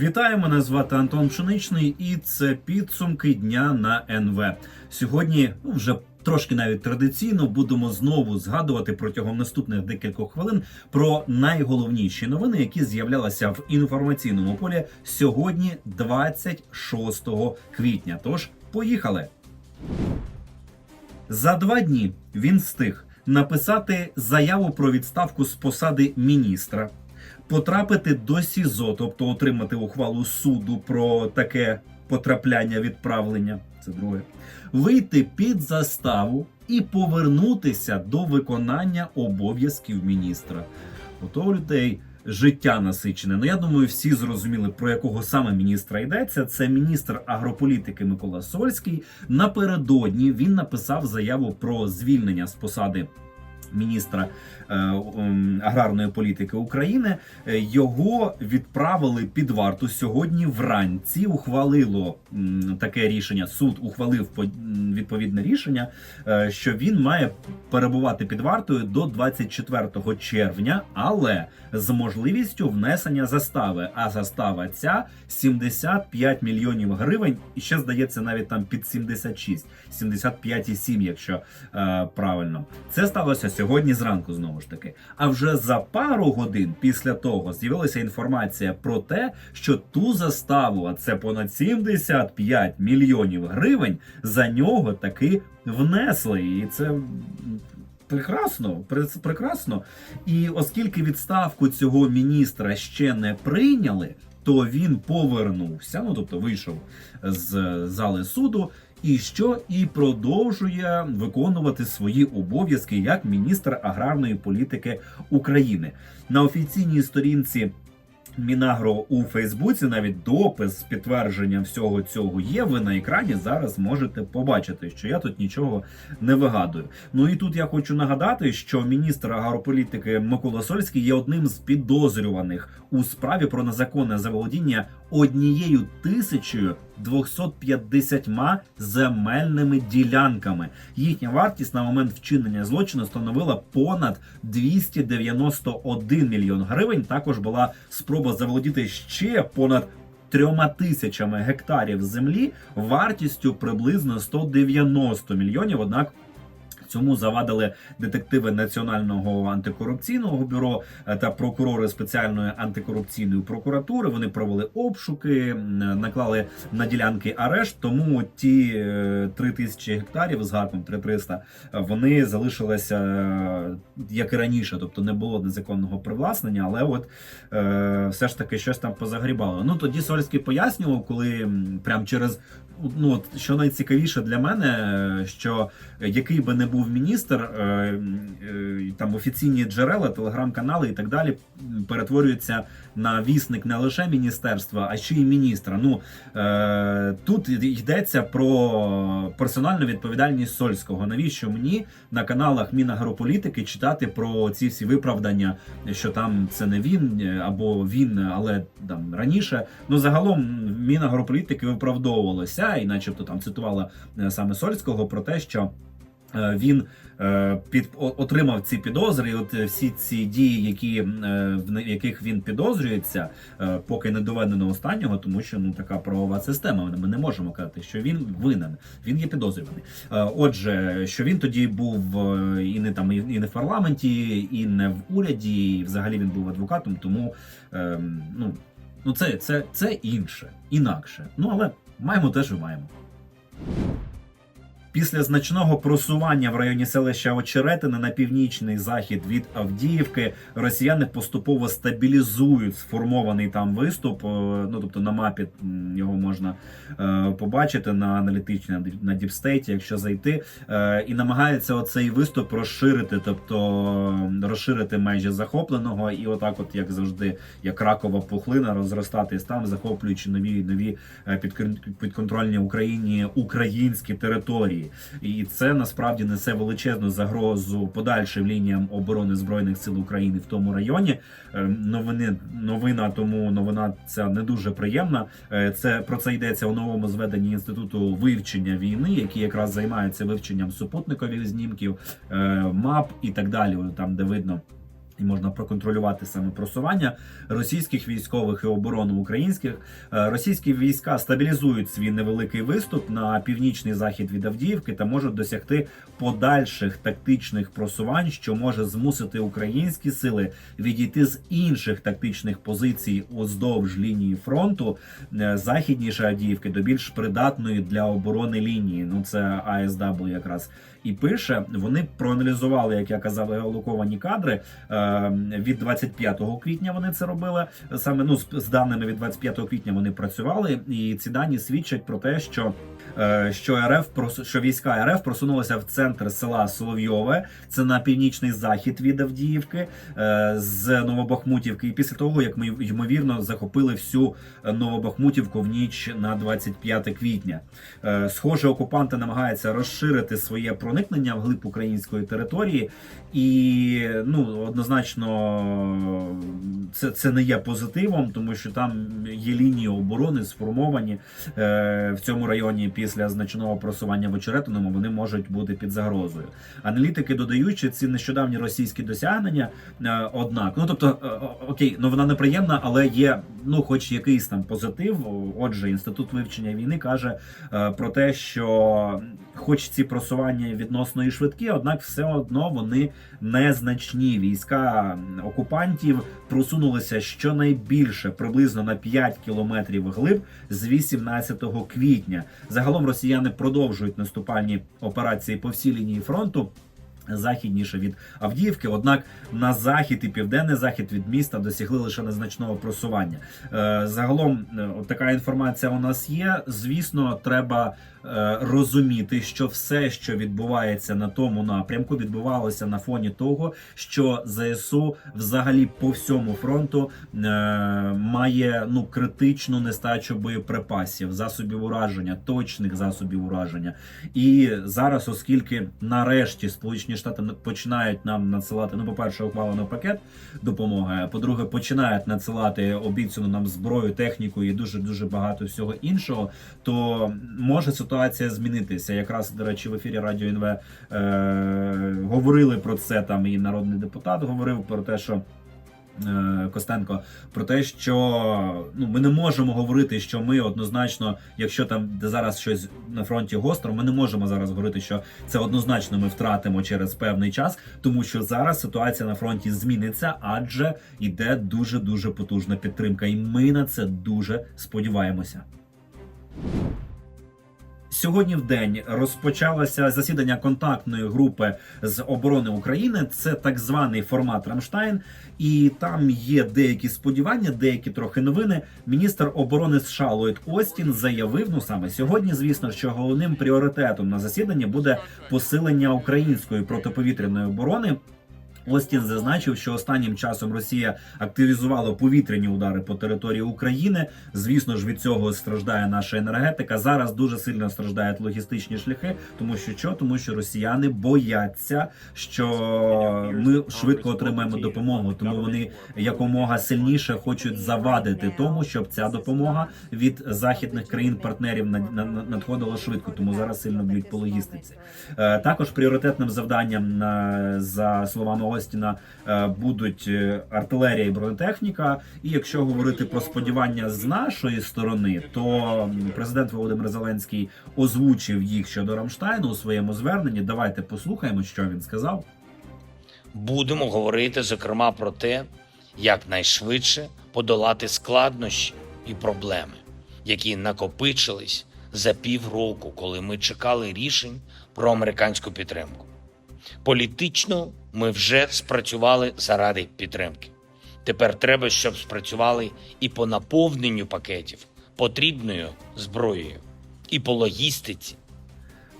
Вітаю, мене звати Антон Пшеничний, і це підсумки дня на НВ. Сьогодні ну, вже трошки навіть традиційно будемо знову згадувати протягом наступних декількох хвилин про найголовніші новини, які з'являлися в інформаційному полі сьогодні, 26 квітня. Тож поїхали. За два дні він встиг написати заяву про відставку з посади міністра, потрапити до СІЗО, тобто отримати ухвалу суду про таке потрапляння відправлення. Це друге, вийти під заставу і повернутися до виконання обов'язків міністра. Ото у людей життя насичене. Ну я думаю, всі зрозуміли про якого саме міністра йдеться. Це міністр агрополітики Микола Сольський. Напередодні він написав заяву про звільнення з посади. Міністра е, аграрної політики України Е, його відправили під варту сьогодні вранці. Ухвалило таке рішення. Суд ухвалив відповідне рішення, е, що він має перебувати під вартою до 24 червня, але з можливістю внесення застави. А застава ця 75 мільйонів гривень, і ще здається навіть там під 76, 75,7, якщо е, правильно. Це сталося сьогодні зранку, знову ж таки. А вже за пару годин після того з'явилася інформація про те, що ту заставу, а це понад 75 мільйонів гривень, за нього таки внесли. І це. Прекрасно, прекрасно. І оскільки відставку цього міністра ще не прийняли, то він повернувся, ну тобто вийшов з зали суду, і що і продовжує виконувати свої обов'язки як міністр аграрної політики України на офіційній сторінці. Мінагро у Фейсбуці навіть допис з підтвердженням всього цього є. Ви на екрані зараз можете побачити, що я тут нічого не вигадую. Ну і тут я хочу нагадати, що міністр агрополітики Микола Сольський є одним з підозрюваних у справі про незаконне заволодіння однією тисячою 250 земельними ділянками. Їхня вартість на момент вчинення злочину становила понад 291 мільйон гривень. Також була спроба заволодіти ще понад трьома тисячами гектарів землі вартістю приблизно 190 мільйонів. Однак Цьому завадили детективи Національного антикорупційного бюро е, та прокурори спеціальної антикорупційної прокуратури. Вони провели обшуки, наклали на ділянки арешт. Тому ті е, три тисячі гектарів з гаком 3300, е, вони залишилися е, як і раніше, тобто не було незаконного привласнення, але от е, все ж таки щось там позагрібало. Ну тоді Сольський пояснював, коли прям через ну от, що найцікавіше для мене, е, що який би не був міністр, е, е, там офіційні джерела, телеграм-канали і так далі перетворюються на вісник не лише міністерства, а ще й міністра. Ну е, тут йдеться про персональну відповідальність Сольського. Навіщо мені на каналах Мінагрополітики читати про ці всі виправдання, що там це не він або він, але там раніше. Ну загалом Мінагрополітики виправдовувалося, і начебто там цитувала саме Сольського про те, що. Е, Він е, під отримав ці підозри, і от е, всі ці дії, які в яких він підозрюється, поки не доведено останнього, тому що ну така правова система. Ми не можемо казати, що він винен, він є підозрюваний. Отже, що він тоді був і не там і не в парламенті, і не в уряді, і взагалі він був адвокатом. Тому ну, ну це, це, це інше, інакше. Ну але маємо те, що маємо. Після значного просування в районі селища Очеретине на північний захід від Авдіївки росіяни поступово стабілізують сформований там виступ. е, Ну тобто на мапі його можна е, побачити на аналітичній на діпстейті, якщо зайти, е, і намагаються оцей виступ розширити, тобто розширити межі захопленого, і отак, от як завжди, як ракова пухлина, розростатись там, захоплюючи нові нові підконтрольні Україні українські території. І це насправді несе величезну загрозу подальшим лініям оборони збройних сил України в тому районі. Е, Новини новина, тому новина ця не дуже приємна. Е, Це про це йдеться у новому зведенні інституту вивчення війни, який якраз займається вивченням супутникових знімків, е, мап і так далі. Там де видно І можна проконтролювати саме просування російських військових і оборону українських. Е, Російські війська стабілізують свій невеликий виступ на північний захід від Авдіївки та можуть досягти подальших тактичних просувань, що може змусити українські сили відійти з інших тактичних позицій уздовж лінії фронту е, західніше Авдіївки до більш придатної для оборони лінії. Ну це АСW якраз і пише. Вони проаналізували, як я казав, геолоковані кадри е, від 25 квітня. Вони це робили саме ну з, даними від 25 квітня. Вони працювали, і ці дані свідчать про те, що що РФ що війська РФ просунулися в центр села Соловйове, це на північний захід від Авдіївки е, з Новобахмутівки. І після того, як ми ймовірно захопили всю Новобахмутівку в ніч на 25 квітня. Е, Схоже, окупанти намагаються розширити своє проникнення вглиб української території, і ну однозначно це, це не є позитивом, тому що там є лінії оборони сформовані е, в цьому районі після значного просування в очеретиному. Вони можуть бути під загрозою. Аналітики додають, що ці нещодавні російські досягнення, е, однак, ну тобто, е, окей, ну вона неприємна, але є ну, хоч якийсь там позитив. Отже, інститут вивчення війни каже е, про те, що хоч ці просування відносно і швидкі, однак все одно вони незначні. Війська окупантів просунулися щонайбільше приблизно на 5 кілометрів глиб з 18 квітня. Загалом росіяни продовжують наступальні операції по всій лінії фронту. Західніше від Авдіївки, однак на захід і південний захід від міста досягли лише незначного просування. Е, Загалом, е, от така інформація у нас є. Звісно, треба розуміти, що все, що відбувається на тому напрямку, відбувалося на фоні того, що ЗСУ взагалі по всьому фронту е, має ну критичну нестачу боєприпасів, засобів ураження, точних засобів ураження. І зараз, оскільки нарешті Сполучені Штати починають нам надсилати, ну, по-перше, ухвалено пакет допомоги. По-друге, починають надсилати обіцяну нам зброю, техніку і дуже дуже багато всього іншого, то може ситуація змінитися. Якраз до речі, в ефірі Радіо НВ е, говорили про це. Там і народний депутат говорив про те, що. е, Костенко про те, що ну ми не можемо говорити, що ми однозначно, якщо там де зараз щось на фронті гостро, ми не можемо зараз говорити, що це однозначно ми втратимо через певний час, тому що зараз ситуація на фронті зміниться, адже йде дуже дуже потужна підтримка, і ми на це дуже сподіваємося. Сьогодні в день розпочалося засідання контактної групи з оборони України. Це так званий формат Рамштайн, і там є деякі сподівання, деякі трохи новини. Міністр оборони США Ллойд Остін заявив, ну саме сьогодні, звісно, що головним пріоритетом на засіданні буде посилення української протиповітряної оборони. Остін зазначив, що останнім часом Росія активізувала повітряні удари по території України. Звісно ж, від цього страждає наша енергетика. Зараз дуже сильно страждають логістичні шляхи, тому що що? Тому що росіяни бояться, що ми швидко отримаємо допомогу, тому вони якомога сильніше хочуть завадити тому, щоб ця допомога від західних країн-партнерів над- над- надходила швидко. Тому зараз сильно б'ють по логістиці. Е, Також пріоритетним завданням е, за словами Остіна е, будуть е, артилерія і бронетехніка. І якщо говорити про сподівання з нашої сторони, то президент Володимир Зеленський озвучив їх щодо Рамштайну у своєму зверненні. Давайте послухаємо, що він сказав. Будемо говорити, зокрема, про те, як найшвидше подолати складнощі і проблеми, які накопичились за півроку, коли ми чекали рішень про американську підтримку. Політично ми вже спрацювали заради підтримки. Тепер треба, щоб спрацювали і по наповненню пакетів потрібною зброєю, і по логістиці,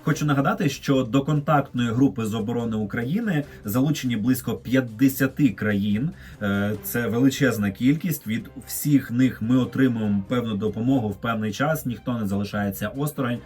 Хочу нагадати, що до контактної групи з оборони України залучені близько 50 країн. Е, Це величезна кількість. Від всіх них ми отримуємо певну допомогу в певний час. Ніхто не залишається осторонь.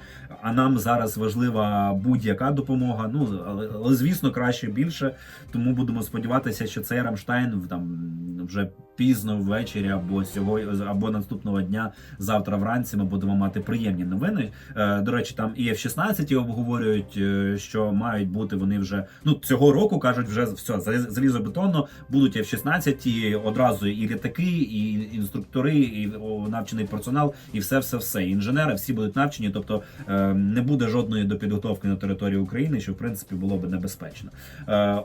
А нам зараз важлива будь-яка допомога. Ну але, звісно, краще більше. Тому будемо сподіватися, що цей Рамштайн в- там вже пізно ввечері або сьогодні, або наступного дня, завтра вранці ми будемо мати приємні новини. Е, До речі, там і F-16 обговорюють, е, що мають бути вони вже ну цього року кажуть, вже все залізобетонно будуть F-16, і одразу і літаки, і інструктори, і навчений персонал, і все, все, все. Інженери всі будуть навчені, тобто е, не буде жодної допідготовки на території України, що в принципі було б небезпечно.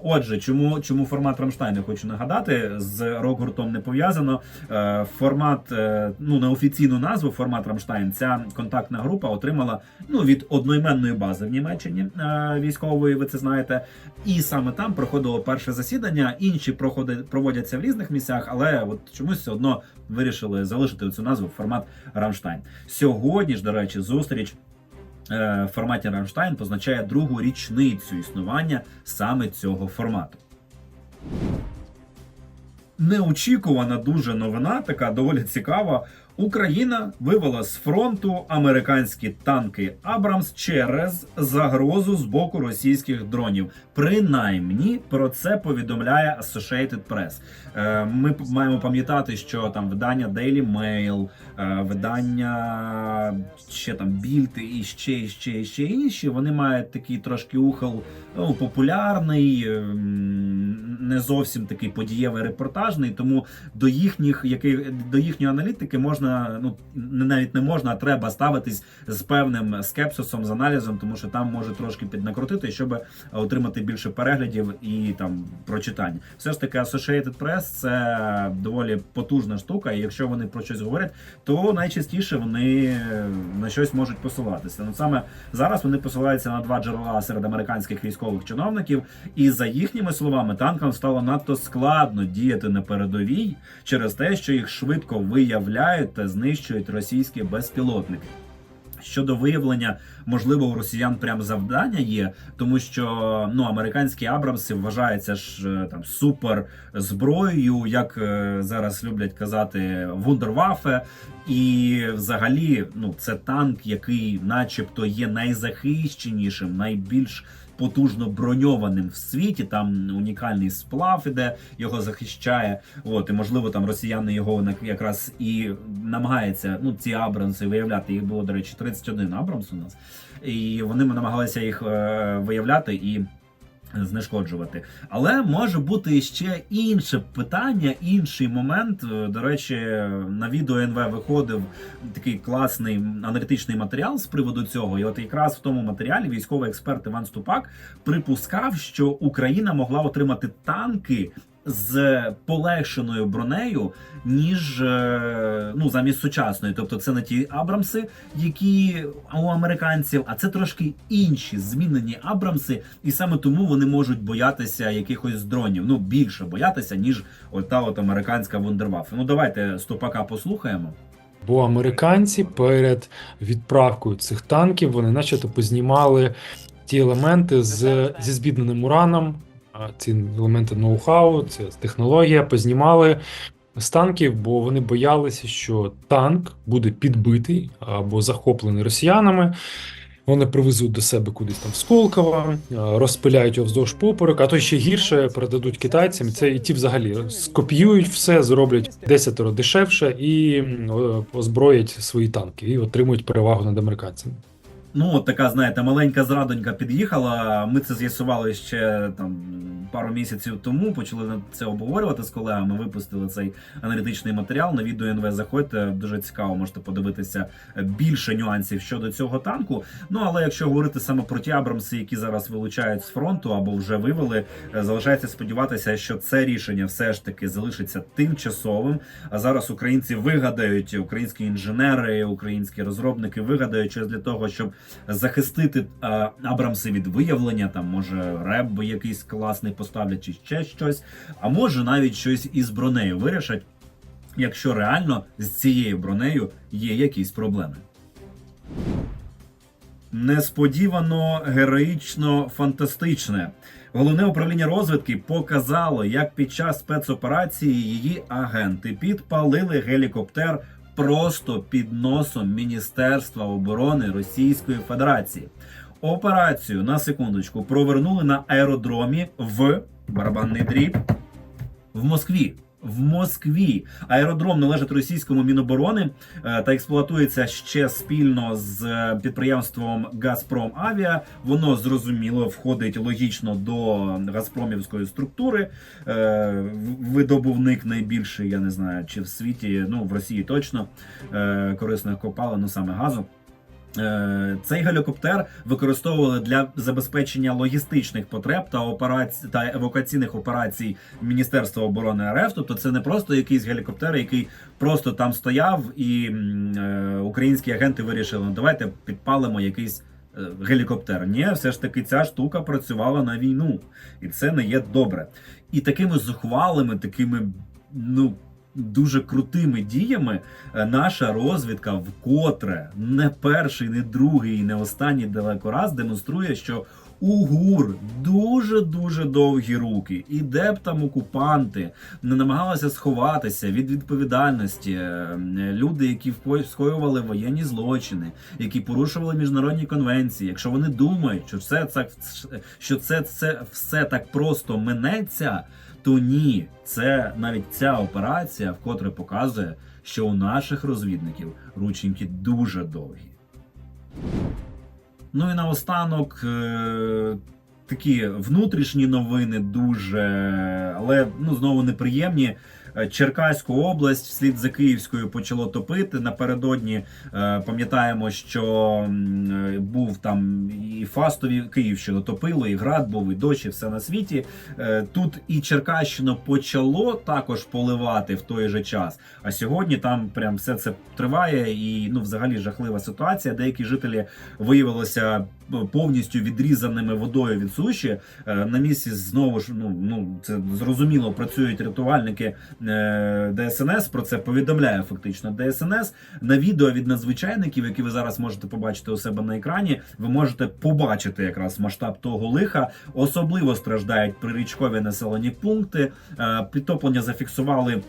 Отже, чому чому формат Рамштайну хочу нагадати з рок-гуртом не пов'язано. Е, Формат, е, ну неофіційну назву формат Рамштайн. Ця контактна група отримала ну від одноіменної бази в Німеччині е, військової. Ви це знаєте, і саме там проходило перше засідання. Інші проходи проводяться в різних місцях, але от чомусь все одно вирішили залишити цю назву формат Рамштайн. Сьогодні ж, до речі, зустріч. В форматі Рамштайн позначає другу річницю існування саме цього формату. Неочікувана дуже новина, така доволі цікава. Україна вивела з фронту американські танки Абрамс через загрозу з боку російських дронів. Принаймні про це повідомляє Associated Press. Е, Ми маємо пам'ятати, що там видання Daily Mail, видання ще там Bild і ще, і ще, і ще інші. Вони мають такий трошки ухил ну, популярний, ем, не зовсім такий подієвий репортажний. Тому до їхніх яких до їхньої аналітики можна, ну не навіть не можна, а треба ставитись з певним скепсисом, з аналізом, тому що там може трошки піднакрутити, щоб отримати більше переглядів і там прочитань. Все ж таки, Associated Press це доволі потужна штука, і якщо вони про щось говорять, то найчастіше вони на щось можуть посилатися. Ну саме зараз вони посилаються на два джерела серед американських військових чиновників, і за їхніми словами, танкам стало надто складно діяти на передовій через те, що їх швидко виявляють та знищують російські безпілотники. Щодо виявлення, можливо, у росіян прям завдання є, тому що ну американські Абрамси вважаються ж е, там супер зброєю, як е, зараз люблять казати, вундервафе. І взагалі, ну це танк, який, начебто, є найзахищенішим, найбільш потужно броньованим в світі. Там унікальний сплав іде, його захищає. От і можливо, там росіяни його якраз і намагаються. Ну ці Абрамси виявляти. Їх було до речі 31 Абрамс у нас, і вони намагалися їх е, виявляти і. Знешкоджувати, але може бути ще інше питання, інший момент. Е, До речі, на відео НВ виходив такий класний аналітичний матеріал з приводу цього. І от якраз в тому матеріалі військовий експерт Іван Ступак припускав, що Україна могла отримати танки з полегшеною бронею, ніж е, ну замість сучасної. Тобто, це не ті Абрамси, які у американців, а це трошки інші змінені Абрамси, і саме тому вони можуть боятися якихось дронів. Ну більше боятися, ніж ота от американська вундерваффе. Ну давайте Ступака послухаємо. Бо американці перед відправкою цих танків вони начебто познімали ті елементи з, зі збідненим ураном, ці елементи ноу-хау, це технологія, познімали з танків, бо вони боялися, що танк буде підбитий або захоплений росіянами. Вони привезуть до себе кудись там в Сколково, розпиляють його вздовж поперек, а то ще гірше передадуть китайцям. Це і ті взагалі скопіюють все, зроблять десятеро дешевше і озброять свої танки і отримують перевагу над американцями. Ну, от така, знаєте, маленька зрадонька під'їхала. Ми це з'ясували ще там пару місяців тому. Почали це обговорювати з колегами. Випустили цей аналітичний матеріал. На відео НВ заходьте. Дуже цікаво, можете подивитися більше нюансів щодо цього танку. Ну але якщо говорити саме про ті Абрамси, які зараз вилучають з фронту або вже вивели, е, залишається сподіватися, що це рішення все ж таки залишиться тимчасовим. А зараз українці вигадають, українські інженери, українські розробники вигадають щось для того, щоб захистити е, Абрамси від виявлення. Там може реб якийсь класний поставлять, чи ще щось, а може навіть щось із бронею вирішать, якщо реально з цією бронею є якісь проблеми. Несподівано героїчно фантастичне. Головне управління розвідки показало, як під час спецоперації її агенти підпалили гелікоптер просто під носом Міністерства оборони Російської Федерації. Операцію на секундочку провернули на аеродромі в барабанний дріб в Москві. В Москві. Аеродром належить російському міноборони е, та експлуатується ще спільно з е, підприємством Газпром Авіа. Воно зрозуміло входить логічно до Газпромівської структури. Е, Видобувник найбільший, я не знаю, чи в світі, ну в Росії точно корисних копалин, ну саме газу. Е, Цей гелікоптер використовували для забезпечення логістичних потреб та операцій та евакуаційних операцій Міністерства оборони РФ. Тобто це не просто якийсь гелікоптер, який просто там стояв, і е, українські агенти вирішили, ну давайте підпалимо якийсь е, гелікоптер. Ні, все ж таки ця штука працювала на війну, і це не є добре. І такими зухвалими, такими ну. Дуже крутими діями е, наша розвідка вкотре не перший, не другий, не останній далеко раз демонструє, що у ГУР дуже дуже довгі руки, і де б там окупанти не намагалися сховатися від відповідальності. е, Люди, які скоювали воєнні злочини, які порушували міжнародні конвенції. Якщо вони думають, що це це що це, це все так просто минеться, то ні, це навіть ця операція вкотре показує, що у наших розвідників рученьки дуже довгі. Ну і наостанок е, такі внутрішні новини дуже, але ну знову неприємні. Е, Черкаську область вслід за Київською почало топити. Напередодні е, пам'ятаємо, що е, був там і Фастові Київщину топило, і град був, і дощ, і все на світі. Тут і Черкащину почало також поливати в той же час. А сьогодні там прям все це триває, і ну взагалі жахлива ситуація. Деякі жителі виявилися повністю відрізаними водою від суші. Е, На місці знову ж ну, ну це зрозуміло. Працюють рятувальники е, ДСНС. Про це повідомляє фактично ДСНС. На відео від надзвичайників, які ви зараз можете побачити у себе на екрані, ви можете побачити якраз масштаб того лиха. Особливо страждають прирічкові населені пункти. Е, Підтоплення зафіксували.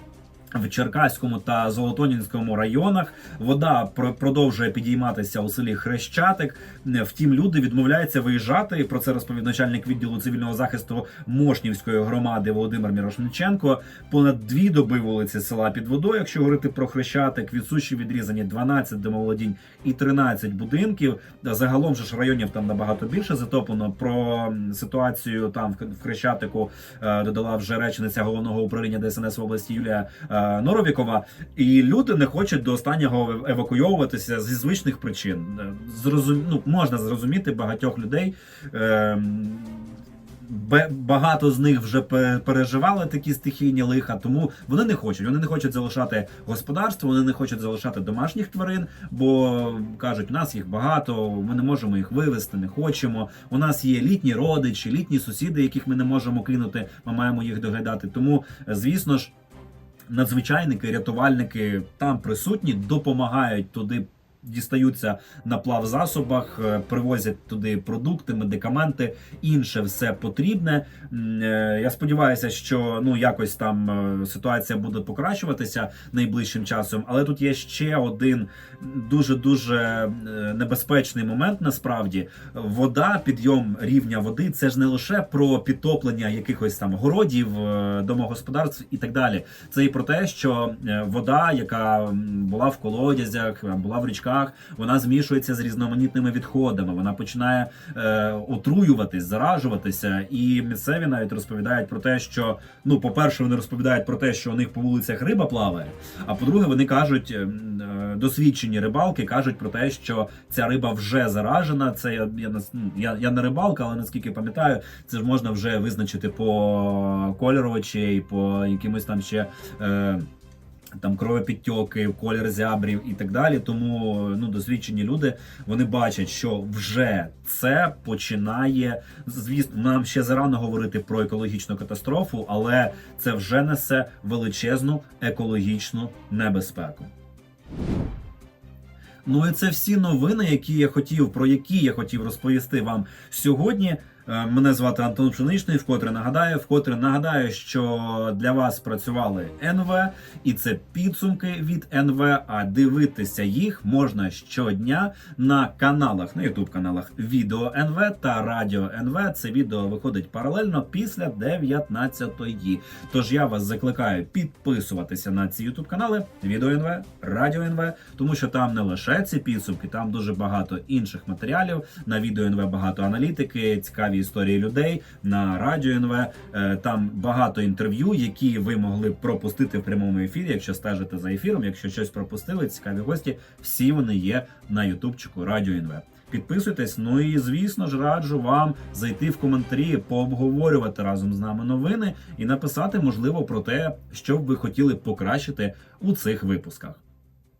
В Черкаському та Золотонінському районах вода про- продовжує підійматися у селі Хрещатик. Втім, люди відмовляються виїжджати. І Про це розповів начальник відділу цивільного захисту Мошнівської громади Володимир Мірошниченко. Понад дві доби вулиці села під водою. Якщо говорити про Хрещатик, від суші відрізані 12 домоволодінь і 13 будинків. Загалом ж районів там набагато більше затоплено. Про ситуацію там в в Хрещатику е, додала вже речниця головного управління ДСНС в області Юлія е, Норовікова. І люди не хочуть до останнього евакуйовуватися зі звичних причин. Е, Зрозум... ну, можна зрозуміти багатьох людей. Е, Багато з них вже переживали такі стихійні лиха, тому вони не хочуть. Вони не хочуть залишати господарство, вони не хочуть залишати домашніх тварин, бо кажуть, у нас їх багато, ми не можемо їх вивезти, не хочемо. У нас є літні родичі, літні сусіди, яких ми не можемо кинути. Ми маємо їх доглядати. Тому, е, звісно ж, надзвичайники, рятувальники там присутні, допомагають туди. Дістаються на плавзасобах, е, привозять туди продукти, медикаменти, інше все потрібне. Е, Я сподіваюся, що ну якось там е, ситуація буде покращуватися найближчим часом. Але тут є ще один дуже дуже небезпечний момент. Насправді, вода, підйом рівня води це ж не лише про підтоплення якихось там городів, домогосподарств і так далі. Це і про те, що вода, яка була в колодязях, була в річках, вона змішується з різноманітними відходами. Вона починає е, отруюватись, заражуватися. І місцеві навіть розповідають про те, що ну, по-перше, вони розповідають про те, що у них по вулицях риба плаває. А по-друге, вони кажуть, е, е, досвідчені рибалки кажуть про те, що ця риба вже заражена. Це я, я, ну, я, я не рибалка, але наскільки пам'ятаю, це ж можна вже визначити по кольору очей, по якимось там ще. Е, там кровопідтьоки, колір зябрів і так далі. Тому ну досвідчені люди вони бачать, що вже це починає. Звісно, нам ще зарано говорити про екологічну катастрофу, але це вже несе величезну екологічну небезпеку. Ну і це всі новини, які я хотів, про які я хотів розповісти вам сьогодні. Е, Мене звати Антон Пшеничний. Вкотре нагадаю, вкотре нагадаю, що для вас працювали НВ, і це підсумки від НВ. А дивитися їх можна щодня на каналах, на ютуб каналах Відео НВ та Радіо НВ. Це відео виходить паралельно після 19-ї. Тож я вас закликаю підписуватися на ці ютуб канали Відео НВ, Радіо НВ, тому що там не лише ці підсумки, там дуже багато інших матеріалів. На відео НВ багато аналітики, цікаві історії людей. На радіо НВ е, там багато інтерв'ю, які ви могли пропустити в прямому ефірі, якщо стежите за ефіром. Якщо щось пропустили, цікаві гості, всі вони є на ютубчику Радіо НВ. Підписуйтесь, ну і звісно ж раджу вам зайти в коментарі, пообговорювати разом з нами новини і написати, можливо, про те, що б ви хотіли покращити у цих випусках.